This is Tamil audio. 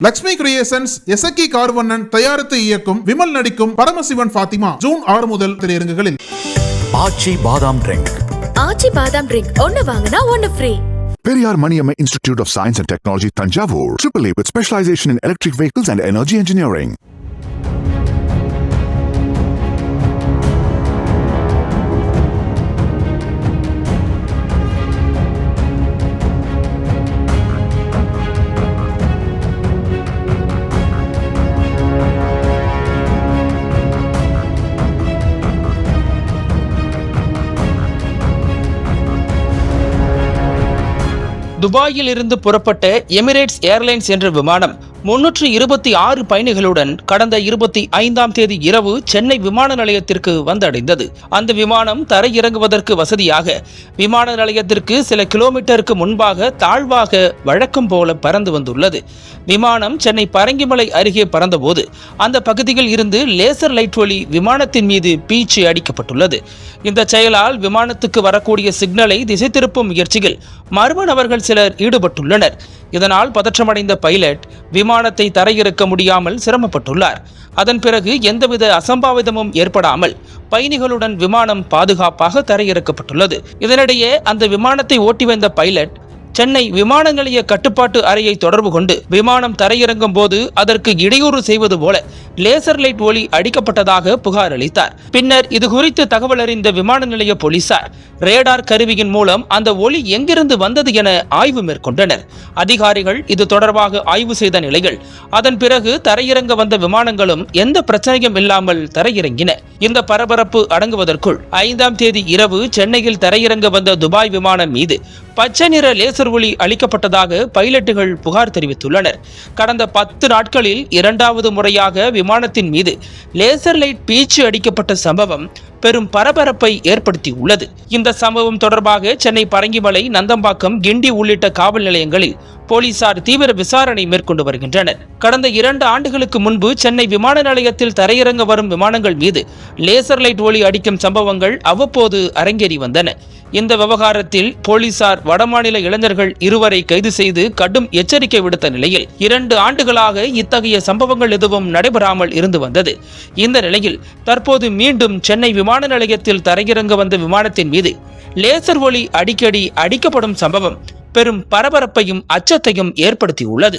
லக்ஷ்மி கிரியேஷன்ஸ் எசக்கி கார்வண்ணன் தயாரித்து இயக்கும் விமல் நடிக்கும் பரமசிவன் ஃபாத்திமா ஜூன் ஆறு முதல் திரையரங்குகளில் ஆச்சி பாதாம் ட்ரிங்க் ஆச்சி பாதாம் ட்ரிங்க் ஒன்னு வாங்கினா ஒன்னு free Periyar Maniamma Institute of Science and Technology, Tanjavur, AAA with specialization in electric vehicles and energy engineering. துபாயில் இருந்து புறப்பட்ட எமிரேட்ஸ் ஏர்லைன்ஸ் என்ற விமானம் முன்னூற்று இருபத்தி ஆறு பயணிகளுடன் கடந்த இருபத்தி ஐந்தாம் தேதி இரவு சென்னை விமான நிலையத்திற்கு வந்தடைந்தது. அந்த விமானம் தரையிறங்குவதற்கு வசதியாக விமான நிலையத்திற்கு சில கிலோமீட்டருக்கு முன்பாக தாழ்வாக வழக்கம் போல பறந்து வந்துள்ளது. விமானம் சென்னை பரங்கிமலை அருகே பறந்தபோது அந்த பகுதியில் இருந்து லேசர் லைட் ஒளி விமானத்தின் மீது பீச்சு அடிக்கப்பட்டுள்ளது. இந்த செயலால் விமானத்துக்கு வரக்கூடிய சிக்னலை திசை திருப்பும் முயற்சியில் மர்ம நபர்கள் சிலர் ஈடுபட்டுள்ளனர். இதனால் பதற்றமடைந்த பைலட் விமானத்தை தரையிறக்க முடியாமல் சிரமப்பட்டுள்ளார். அதன் பிறகு எந்தவித அசம்பாவிதமும் ஏற்படாமல் பயணிகளுடன் விமானம் பாதுகாப்பாக தரையிறக்கப்பட்டுள்ளது. இதனிடையே அந்த விமானத்தை ஓட்டி வந்த பைலட் சென்னை விமான நிலைய கட்டுப்பாட்டு அறையை தொடர்பு கொண்டு விமானம் தரையிறங்கும் போது அதற்கு இடையூறு செய்வது போல லேசர் லைட் ஒளி அடிக்கப்பட்டதாக புகார் அளித்தார். பின்னர் இது குறித்து தகவல் அறிந்த விமான நிலைய போலீசார் ரேடார் கருவியின் மூலம் அந்த ஒளி எங்கிருந்து வந்தது என ஆய்வு மேற்கொண்டனர். அதிகாரிகள் இது தொடர்பாக ஆய்வு செய்த நிலையில் அதன் பிறகு தரையிறங்க வந்த விமானங்களும் எந்த பிரச்சனையும் இல்லாமல் தரையிறங்கின. இந்த பரபரப்பு அடங்குவதற்குள் ஐந்தாம் தேதி இரவு சென்னையில் தரையிறங்க வந்த துபாய் விமானம் மீது பச்சை நிற லேசர் ஒளி அளிக்கப்பட்டதாக பைலட்டுகள் புகார் தெரிவித்துள்ளனர். கடந்த பத்து நாட்களில் இரண்டாவது முறையாக விமானத்தின் மீது லேசர் லைட் பீச்சு அடிக்கப்பட்ட சம்பவம் பெரும் பரபரப்பை ஏற்படுத்தியுள்ளது. இந்த சம்பவம் தொடர்பாக சென்னை பரங்கிமலை நந்தம்பாக்கம் கிண்டி உள்ளிட்ட காவல் நிலையங்களில் போலீசார் தீவிர விசாரணை மேற்கொண்டு வருகின்றனர். கடந்த இரண்டு ஆண்டுகளுக்கு முன்பு சென்னை விமான நிலையத்தில் தரையிறங்க வரும் விமானங்கள் மீது லேசர் லைட் ஒளி அடிக்கும் சம்பவங்கள் அவ்வப்போது அரங்கேறி வந்தன. இந்த விவகாரத்தில் போலீசார் வடமாநில இளைஞர்கள் இருவரை கைது செய்து கடும் எச்சரிக்கை விடுத்த நிலையில் இரண்டு ஆண்டுகளாக இத்தகைய சம்பவங்கள் எதுவும் நடைபெறாமல் இருந்து வந்தது. இந்த நிலையில் தற்போது மீண்டும் சென்னை விமான நிலையத்தில் தரையிறங்க வந்த விமானத்தின் மீது லேசர் ஒளி அடிக்கடி அடிக்கப்படும் சம்பவம் பெரும் பரபரப்பையும் அச்சத்தையும் ஏற்படுத்தியுள்ளது.